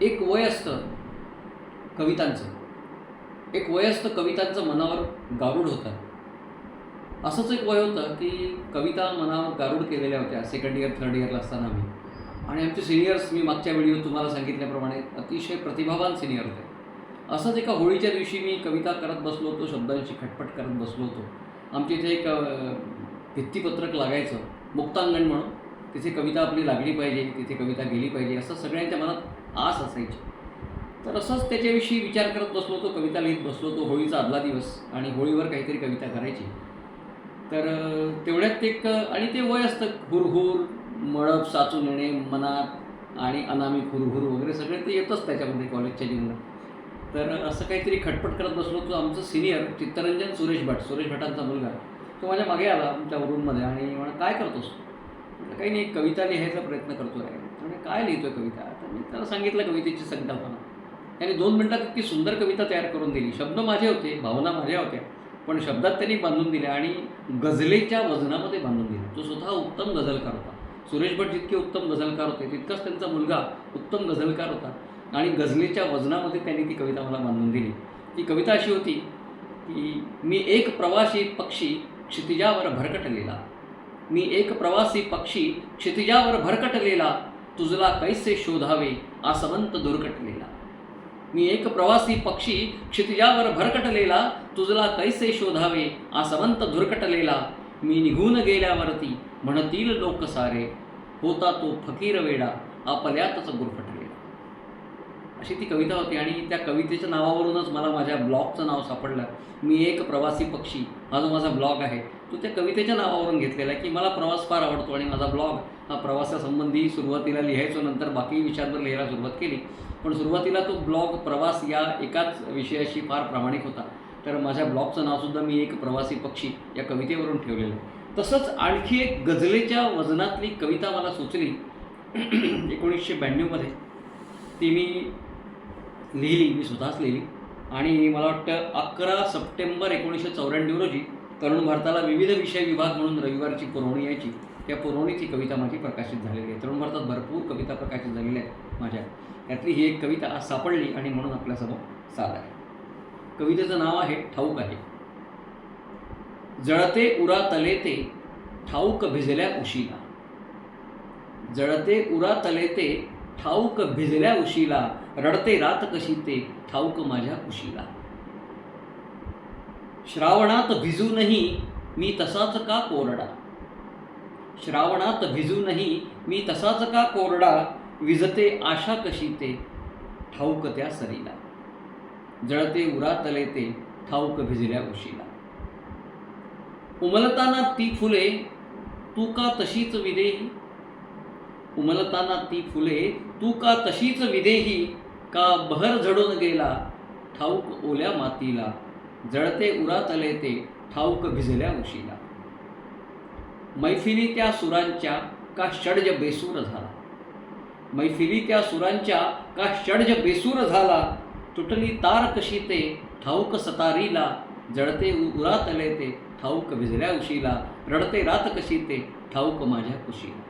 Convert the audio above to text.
एक वय असतं कवितांचं. एक वय असतं कवितांचं मनावर गारूड होतं. असंच एक वय होतं की कविता मनावर गारूड केलेल्या होत्या सेकंड इयर थर्ड इयरला असताना मी. आणि आमचे सिनियर्स मी मागच्या व्हिडिओ तुम्हाला सांगितल्याप्रमाणे अतिशय प्रतिभावान सिनियर होते. असंच एका होळीच्या दिवशी मी कविता करत बसलो होतो शब्दांची खटपट करत बसलो होतो. आमच्या इथे एक भित्तीपत्रक लागायचं मुक्तांगण म्हणून. तिथे कविता आपली लागली पाहिजे तिथे कविता गेली पाहिजे असं सगळ्यांच्या मनात आस असायची. तर असंच त्याच्याविषयी विचार करत बसलो तो कविता लिहित बसलो तो होळीचा आदला दिवस आणि होळीवर काहीतरी कविता करायची. तर तेवढ्यात तेवढ्यात एक आणि ते वय असतं हुरहुर मळप साचून येणे मनात आणि अनामिक हुरहुर वगैरे सगळे ते येतच त्याच्यामध्ये कॉलेजच्या जीवनात. तर असं काहीतरी खटपट करत बसलो तो आमचं सिनियर चित्तरंजन सुरेश भट सुरेश भटांचा मुलगा तो माझ्या मागे आला आमच्या रूममध्ये आणि म्हणा काय करतोस? काही नाही कविता लिहायचा प्रयत्न करतो आहे म्हणजे काय आहे कविता? तर मी त्याला सांगितलं कवितेची संकल्पना. त्याने दोन मिनटात इतकी सुंदर कविता तयार करून दिली. शब्द माझे होते भावना माझ्या होत्या पण शब्दात त्यांनी बांधून दिल्या आणि गझलेच्या वजनामध्ये बांधून दिल्या तो स्वतः उत्तम गझलकार होता. सुरेश भट जितके उत्तम गझलकार होते तितकाच त्यांचा मुलगा उत्तम गझलकार होता. आणि गझलेच्या वजनामध्ये त्यांनी ती कविता मला बांधून दिली. ती कविता अशी होती की मी एक प्रवासी पक्षी क्षितिजावर भरकटलेला. मी एक प्रवासी पक्षी क्षितिजावर भरकटलेला तुझला कैसे शोधावे आसवंत दुर्कटलेला मी एक प्रवासी पक्षी क्षितिजावर भरकटलेला तुझला कैसे शोधावे आसवंत दुर्कटलेला मी निघून गेल्यावरती म्हणतील लोक सारे होता तो फकीर वेडा आपल्यातच गुरफटला. अशी ती कविता होती आणि त्या कवितेच्या नावावरूनच मला माझ्या ब्लॉगचं नाव सापडलं. मी एक प्रवासी पक्षी हा जो माझा ब्लॉग आहे तो त्या कवितेच्या नावावरून घेतलेला आहे की मला प्रवास फार आवडतो आणि माझा ब्लॉग हा प्रवासासंबंधी सुरुवातीला लिहायचो नंतर बाकी विषयांवर लिहायला सुरुवात केली. पण सुरुवातीला तो ब्लॉग प्रवास या एकाच विषयाशी फार प्रामाणिक होता. तर माझ्या ब्लॉगचं नावसुद्धा मी एक प्रवासी पक्षी या कवितेवरून ठेवलेलं आहे. तसंच आणखी एक गझलेच्या वजनातली कविता मला सुचली. एकोणीसशे ब्याण्णवमध्ये. ती मी लिहिली मी स्वतःच लिहिली. आणि मला वाटतं अकरा सप्टेंबर एकोणीसशे चौऱ्याण्णव रोजी तरुण भारताला विविध विषय विभाग म्हणून रविवारची पुरवणी यायची. त्या पुरवणीची कविता माझी प्रकाशित झालेली आहे. तरुण भारतात भरपूर कविता प्रकाशित झालेल्या आहेत माझ्या. त्यातली ही एक कविता आज सापडली आणि म्हणून आपल्यासमोर साल आहे. कवितेचं नाव आहे ठाऊक आहे. जळते उरा तले ते ठाऊक भिजल्या उशीला जळते उरा तले ते ठाऊक भिजल्या उशीला रडते रात कशी ते ठाऊक माझ्या उशीला श्रावणात भिजूनही मी तसाच का कोरडा? श्रावणात भिजूनही मी तसाच का कोरडा? विजते आशा कशी ते ठाऊक त्या सरीला. जळते उरातले ते ठाऊक भिजल्या उशीला उमलताना ती फुले तू का तशीच विदेही? उमलताना ती फुले तू का तशीच विदेही? का बहर झडून गेला? ठाऊक ओल्या मातीला. जळते उरातले ते ठाऊक भिजल्या उशीला. मैफिली त्या सुरांच्या का षडज बेसूर झाला? मैफिली त्या सुरांच्या का षडज बेसूर झाला? तुटली तार कशी ते? ठाऊक सतारीला. जळते उरातले ते ठाऊक भिजल्या उशीला. रडते रात कशी ते? ठाऊक माझ्या कुशीला.